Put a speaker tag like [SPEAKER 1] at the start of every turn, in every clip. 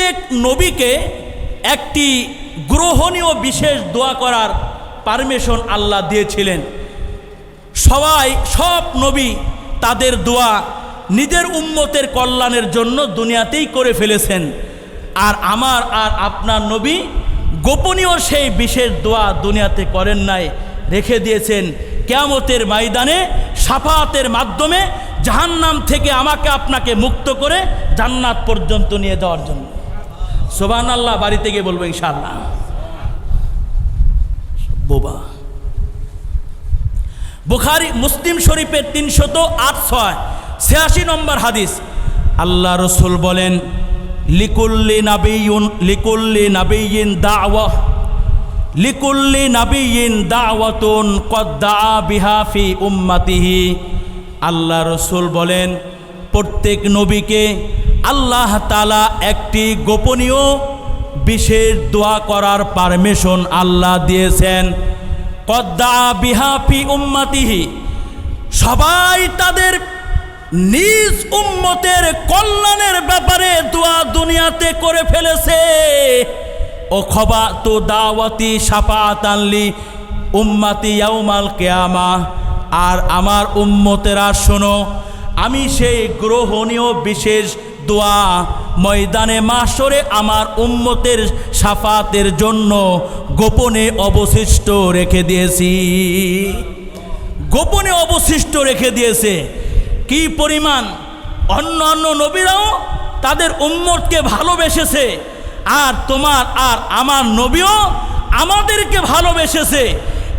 [SPEAKER 1] প্রত্যেক নবীকে একটি গ্রহণীয় বিশেষ দোয়া করার পারমিশন আল্লাহ দিয়েছিলেন। সবাই, সব নবী তাদের দোয়া নিজের উম্মতের কল্যাণের জন্য দুনিয়াতেই করে ফেলেছেন। আর আমার আর আপনার নবী গোপনীয় সেই বিশেষ দোয়া দুনিয়াতে করেন নাই, রেখে দিয়েছেন। কেয়ামতের ময়দানে সাফাতের মাধ্যমে জাহান্নাম থেকে আমাকে আপনাকে মুক্ত করে জান্নাত পর্যন্ত নিয়ে যাওয়ার জন্য। সোবান আল্লাহ বাড়িতে গিয়ে বলব ইনশাল্লাহ বোবা। বুখারি, মুসলিম শরীফের তিনশত আট ছয় ছিয়াশি নম্বর হাদিস। আল্লাহ রসুল বলেন, লিকুল্লি নাবিউন লিকুল্লি নাবিয়িন দাওয়া, লিকুল্লি নাবিয়িন দাওয়াতুন কদ্দা বিহাফি উম্মাতিহি। আল্লাহ রসুল বলেন প্রত্যেক নবীকে আল্লাহ তালা একটি গোপনীয় বিশেষ দোয়া করার পারমিশন আল্লাহ দিয়েছেন। কদ্দা বিহাফি উম্মাতিহি। সবাই তাদের নিজ উম্মতের কল্যাণের ব্যাপারে দোয়া দুনিয়াতে করে ফেলেছে। ও খবা তো দাওয়াতি সাফাত আনলি উম্মাতি ইয়াউমাল কেয়ামা। আর আমার উম্মতেরা শোনো আমি সেই গ্রহণীয় বিশেষ দোয়া ময়দানে মাসরে আমার উম্মতের সাফাতের জন্য গোপনে অবশিষ্ট রেখে দিয়েছি। গোপনে অবশিষ্ট রেখে দিয়েছে। কি পরিমাণ? অন্য অন্য নবীরাও তাদের উম্মতকে ভালোবেসেছে। আর তোমার আর আমার নবীও আমাদেরকে ভালোবেসেছে।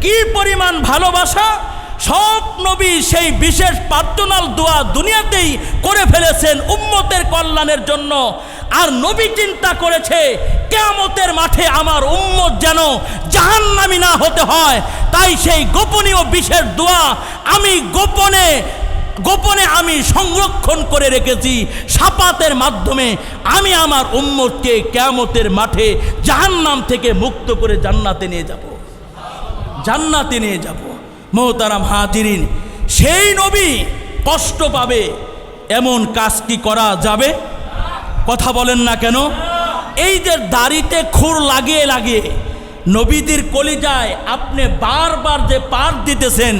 [SPEAKER 1] কি পরিমাণ ভালোবাসা? সব নবী সেই বিশেষ প্রার্থনাল দোয়া দুনিয়াতেই করে ফেলেছেন উম্মতের কল্যাণের জন্য। আর নবী চিন্তা করেছে, কেয়ামতের মাঠে আমার উম্মত যেন জাহান্নামি না হতে হয়। তাই সেই গোপনীয় বিশেষ দোয়া আমি গোপনে গোপনে আমি সংরক্ষণ করে রেখেছি। সাপাতের মাধ্যমে আমি আমার উম্মতকে কেয়ামতের মাঠে জাহান্নাম থেকে মুক্ত করে জান্নাতে নিয়ে যাব। জান্নাতে নিয়ে যাব। মোহতারাম হাজিরিন, সেই নবী কষ্ট পাবে, এমন কাজ কি করা যাবে? কথা বলেন না কেন? এই যে দাড়িতে খুর লাগিয়ে লাগিয়ে নবীদের কলিজায় আপনি বারবার যে পার দিতেছেন,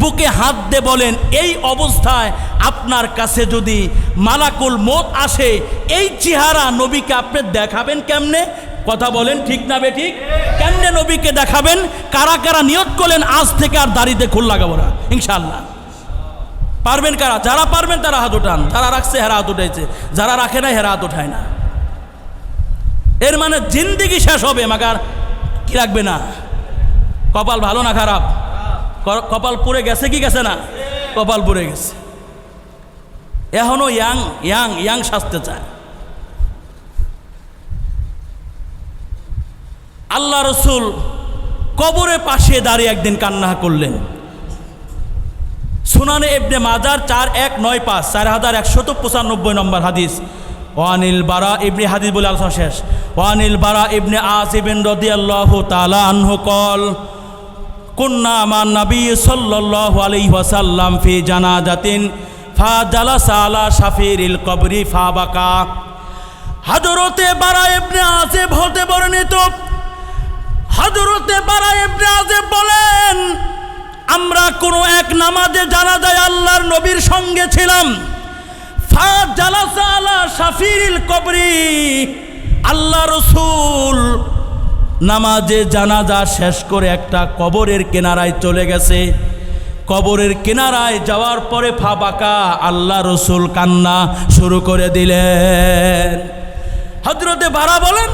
[SPEAKER 1] বুকে হাত দিয়ে বলেন, এই অবস্থায় আপনার কাছে যদি মালাকুল মত আসে, এই চেহারা নবীকে আপনি দেখাবেন কেমনে? কথা বলেন, ঠিক না বে ঠিক? কেমনে নবীকে দেখাবেন? কারা কারা নিয়ত করলেন, আজ থেকে আর দাড়িতে খুল লাগাবো না ইনশাল্লাহ পারবেন কারা? যারা পারবেন, তারা হাত উঠান। যারা রাখছে, হেরা হাত উঠাইছে। যারা রাখে না হেরা হাত উঠায় না। এর মানে জিন্দিগি শেষ হবে, মাগার কি রাখবে না? কপাল ভালো না খারাপ? কপাল পুড়ে গেছে কি গেছে না? কপাল পুড়ে গেছে। এখনও ইয়াং ইয়াং ইয়াং সাজতে চায়। আল্লাহ রসুল কবরে পাশে দাঁড়িয়ে একদিন কান্না করলেন। সুনানে এবনে মাজার চার এক নয় পাঁচ, চার হাজার একশত পঁচানব্বই নম্বর হাদিস। ওয়ানিল বারা ইবনে হাদিস বলে আলোচনা শেষ। ওয়ানিল বারা ইবনে আসিবিন রদি আল্লাহ তালা আনহু কল, কুন্না আমার নবী সাল্লাল্লাহু আলাইহি ওয়াসাল্লাম ফি জানাজাতিন, ফা জালাসা আলা শাফিরিল কবরি ফা বাকা। হযরতে বারা ইবনে আসিব হতে বর্ণিত হযরতে বারা ইবনে আসিব বলেন, আমরা কোনো এক নামাজে জানা যায় আল্লাহর নবীর সঙ্গে ছিলাম। শাফিরিল কবরি, আল্লাহ রসুল নামাজে জানাজা শেষ করে একটা কবরের কিনারায় চলে গেছে। কবরের কিনারায় যাওয়ার পরে ফা বাঁকা, আল্লাহ রসুল কান্না শুরু করে দিলেন। হজরতে বারা বলেন,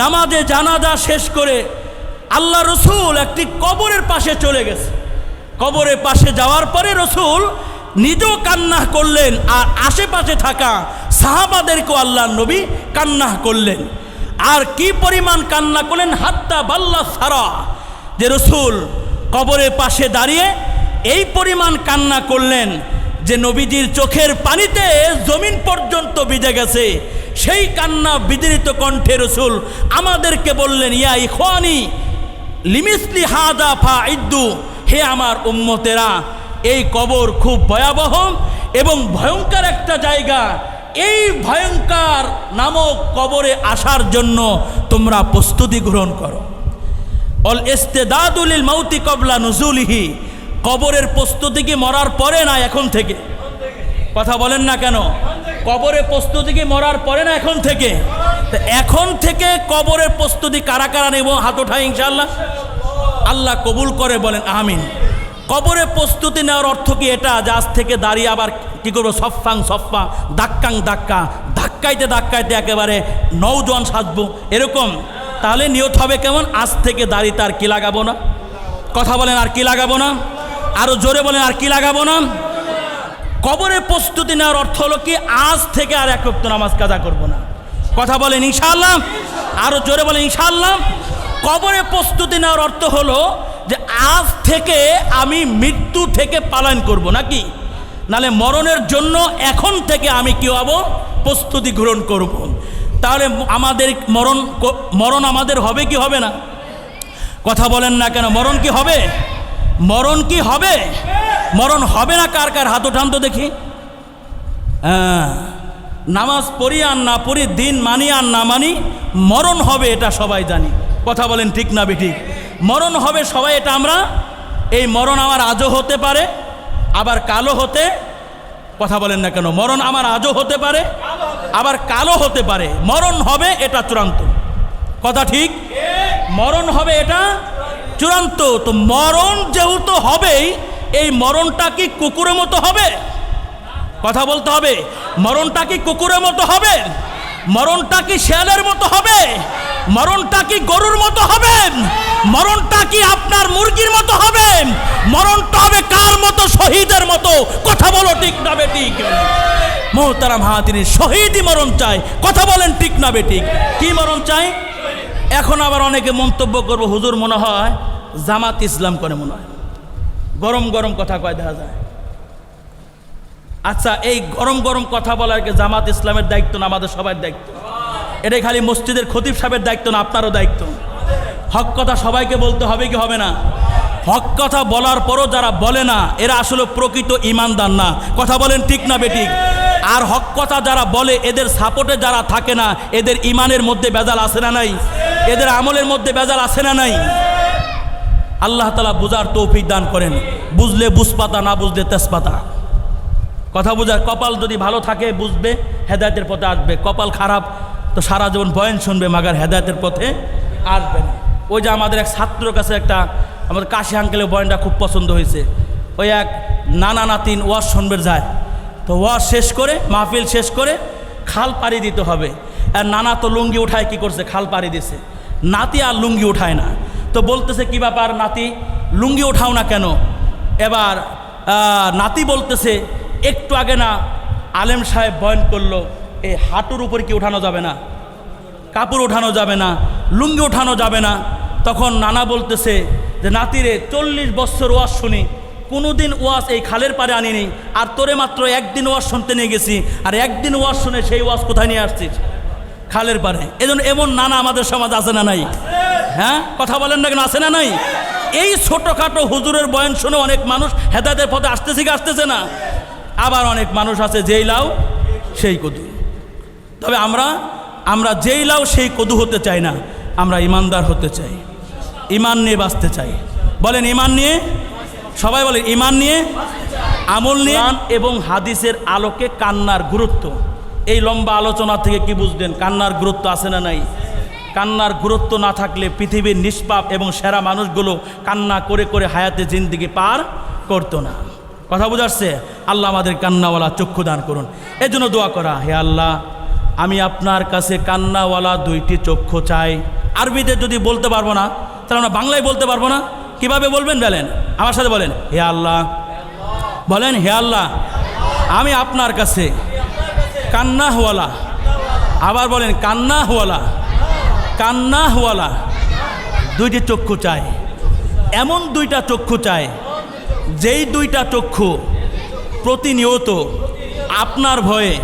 [SPEAKER 1] নামাজে জানাজা শেষ করে আল্লাহ রসুল একটি কবরের পাশে চলে গেছে। কবরের পাশে যাওয়ার পরে রসুল নিজেও কান্না করলেন আর আশেপাশে থাকা সাহাবাদেরকেও আল্লাহ নবী কান্না করলেন। আর কি পরিমাণ কান্না করলেন, হাত্তা বাল্লা সারা। যে রসুল কবরের পাশে দাঁড়িয়ে এই পরিমাণ কান্না করলেন যে নবীজির চোখের পানিতে জমিন পর্যন্ত ভিজে গেছে। সেই কান্না বিদৃত কণ্ঠে রসুল আমাদেরকে বললেন, ইয়া ইখানি লিমিসলি হাদা ফা ইদ্দু হে আমার উম্মতেরা, এই কবর খুব ভয়াবহ এবং ভয়ঙ্কর একটা জায়গা। এই ভয়ঙ্কর নামক কবরে আসার জন্য তোমরা প্রস্তুতি গ্রহণ করো। অল ইস্তেদাদুলিল মাউতি কবলা নুজুলিহি, কবরের প্রস্তুতি কি মরার পরে না এখন থেকে? কথা বলেন না কেন? কবরের প্রস্তুতি কি মরার পরে না এখন থেকে? তো এখন থেকে কবরের প্রস্তুতি কারা কারা নেব? হাত ওঠায় ইনশাল্লাহ আল্লাহ কবুল করে বলেন, আমিন। কবরে প্রস্তুতি নেওয়ার অর্থ কি এটা? যে আজ থেকে দাঁড়িয়ে আবার কী করব? সফাং সফা দাক্কাং দাক্কা ধাক্কাইতে ধাক্কাইতে একেবারে নৌজন সাজবো। এরকম। তাহলে নিয়ত হবে কেমন? আজ থেকে দাঁড়িয়ে তার কি লাগাবো না? কথা বলেন, আর কি লাগাবো না? আরও জোরে বলেন, আর কি লাগাবো না? কবরে প্রস্তুতি নেওয়ার অর্থ হলো কি? আজ থেকে আর এক নামাজ কাজা করব না। কথা বলেন ইনশাআল্লাহ? আরও জোরে বলেন ইনশাআল্লাহ? কবরে প্রস্তুতি নেওয়ার অর্থ হলো যে আজ থেকে আমি মৃত্যু থেকে পালন করব নাকি? নালে মরণের জন্য এখন থেকে আমি কি হব? প্রস্তুতি গ্রহণ করব। তাহলে আমাদের মরণ মরণ আমাদের হবে কি হবে না? কথা বলেন না কেন, মরণ কি হবে? মরণ কি হবে? মরণ হবে না কার কার? হাত উঠান তো দেখি। হ্যাঁ। নামাজ পড়ি আর না পড়ি, দিন মানি আর না মানি, মরণ হবে এটা সবাই জানি। কথা বলেন ঠিক না বেঠিক? মরণ হবে সবাই এটা আমরা, এই মরণ আমার আজও হতে পারে, আবার কালো হতে, কথা বলেন না কেন, মরণ আমার আজও হতে পারে, আবার কালো হতে পারে। মরণ হবে এটা চূড়ান্ত। কথা ঠিক? মরণ হবে এটা চূড়ান্ত। তো মরণ যেহেতু হবেই, এই মরণটা কি কুকুরের মতো হবে? কথা বলতে হবে। মরণটা কি কুকুরের মতো হবে? মরণটা কি শেয়ালের মতো হবে? মরণটা কি গরুর মতো হবে? মরণটা কি আপনার মুরগির মতো হবে? মরণটা হবে কার মতো? শহীদের মতো? কথা বলো ঠিক না বেঠিক মোহতারাম হাতিনি শহীদই মরণ চাই কথা বলেন ঠিক না বেঠিক কি মরণ চাই এখন আবার অনেকে মন্তব্য করব, হুজুর মনে হয় জামাত ইসলাম করে মনে হয়। গরম গরম কথা কয়, দেখা যায়। আচ্ছা এই গরম গরম কথা বলার কি জামাত ইসলামের দায়িত্ব না আমাদের সবার দায়িত্ব? এটাই খালি মসজিদের খতিব সাহেবের দায়িত্ব না, আপনারও দায়িত্ব। হক কথা সবাইকে বলতে হবে কি হবে না? হক কথা বলার পরও যারা বলে না, এরা আসলে প্রকৃত ইমানদার না। কথা বলেন ঠিক না বেঠিক? আর হক কথা যারা বলে, এদের সাপোর্টে যারা থাকে না, এদের ইমানের মধ্যে বেজাল আছে না নাই? এদের আমলের মধ্যে বেজাল আসে না নাই? আল্লাহ তালা বুঝার তৌফিক দান করেন। বুঝলে বুঝপাতা, না বুঝলে তেজপাতা। কথা বোঝার কপাল যদি ভালো থাকে, বুঝবে, হেদায়তের পথে আসবে। কপাল খারাপ, তো সারা জীবন বয়ান শুনবে, মাগার হেদায়তের পথে আসবে না। ওই যে আমাদের এক ছাত্রর কাছে একটা, আমাদের কাশি আঙ্কেলের বয়ানটা খুব পছন্দ হয়েছে। ওই এক নানা নাতিন ওয়াজ শুনবে যায়। তো ওয়াজ শেষ করে, মাহফিল শেষ করে খাল পাড়ি দিতে হবে। আর নানা তো লুঙ্গি উঠায় কি করছে? খাল পাড়ি দিছে। নাতি আর লুঙ্গি উঠায় না। তো বলতেছে, কি ব্যাপার নাতি? লুঙ্গি উঠাও না কেন? এবার নাতি বলতেছে একটু আগে না আলেম সাহেব বয়ন করল এই হাঁটুর উপর কি উঠানো যাবে না? কাপড় ওঠানো যাবে না? লুঙ্গি ওঠানো যাবে না? তখন নানা বলতেছে যে, নাতিরে, চল্লিশ বছর ওয়াজ শুনি। কোনোদিন ওয়াজ এই খালের পারে আনিনি। আর তোরে মাত্র একদিন ওয়াজ শুনতে নিয়ে গেছি। আর একদিন ওয়াজ শুনে সেই ওয়াজ কোথায় নিয়ে আসছিস? খালের পারে। এজন্য এমন নানা আমাদের সমাজ আছে না নাই? হ্যাঁ? কথা বলেন না কেন? আছে না নাই? এই ছোটোখাটো হুজুরের বয়ান শুনে অনেক মানুষ হেদায়তের পথে আসতেছে কি আসতেছে না? আবার অনেক মানুষ আছে যেই লাও সেই কদু। তবে আমরা আমরা যেই লাও সেই কদু হতে চাই না, আমরা ইমানদার হতে চাই। ইমান নিয়ে বাঁচতে চাই। বলেন, ইমান নিয়ে? সবাই বলেন, ইমান নিয়ে? আমল নিয়ে? এবং হাদিসের আলোকে কান্নার গুরুত্ব। এই লম্বা আলোচনা থেকে কি বুঝলেন, কান্নার গুরুত্ব আছে না নাই? কান্নার গুরুত্ব না থাকলে পৃথিবীর নিষ্পাপ এবং সেরা মানুষগুলো কান্না করে করে হায়াতে জিন্দিগি পার করতো না। কথা বোঝাচ্ছে? আল্লাহ আমাদের কান্নাওয়ালা চক্ষু দান করুন। এই জন্য দোয়া করা, হে আল্লাহ, আমি আপনার কাছে কান্নাওয়ালা দুইটি চক্ষু চাই। আরবিতে যদি বলতে পারব না, তাহলে আমরা বাংলায় বলতে পারব না। কীভাবে বলবেন বলেন? আমার সাথে বলেন, হে আল্লাহ, বলেন, হে আল্লাহ, আমি আপনার কাছে কান্না হওয়ালা আবার বলেন কান্না হওয়ালা কান্না হওয়ালা দুইটি চক্ষু চাই। এমন দুইটা চক্ষু চাই যেই দুইটা চক্ষু প্রতিনিয়ত আপনার ভয়ে,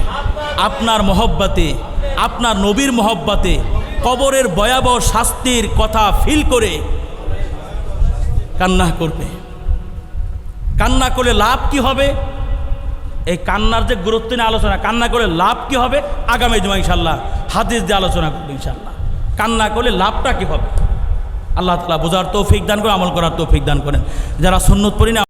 [SPEAKER 1] আপনার মহব্বাতে, আপনার নবীর মহব্বাতে কবরের ভয়াবহ শাস্তির কথা ফিল করে কান্না করবে। কান্না করলে লাভ কি হবে? এই কান্নার যে গুরুত্ব নিয়ে আলোচনা, কান্না করে লাভ কি হবে? আগামী জমা ইনশাল্লাহ হাদিস দিয়ে আলোচনা করবে ইনশাল্লাহ কান্না করলে লাভটা কি হবে? আল্লাহ তালা বোঝার তৌফিক দান করে, আমল করার তৌফিক দান করেন। যারা সুন্নত পড়ি না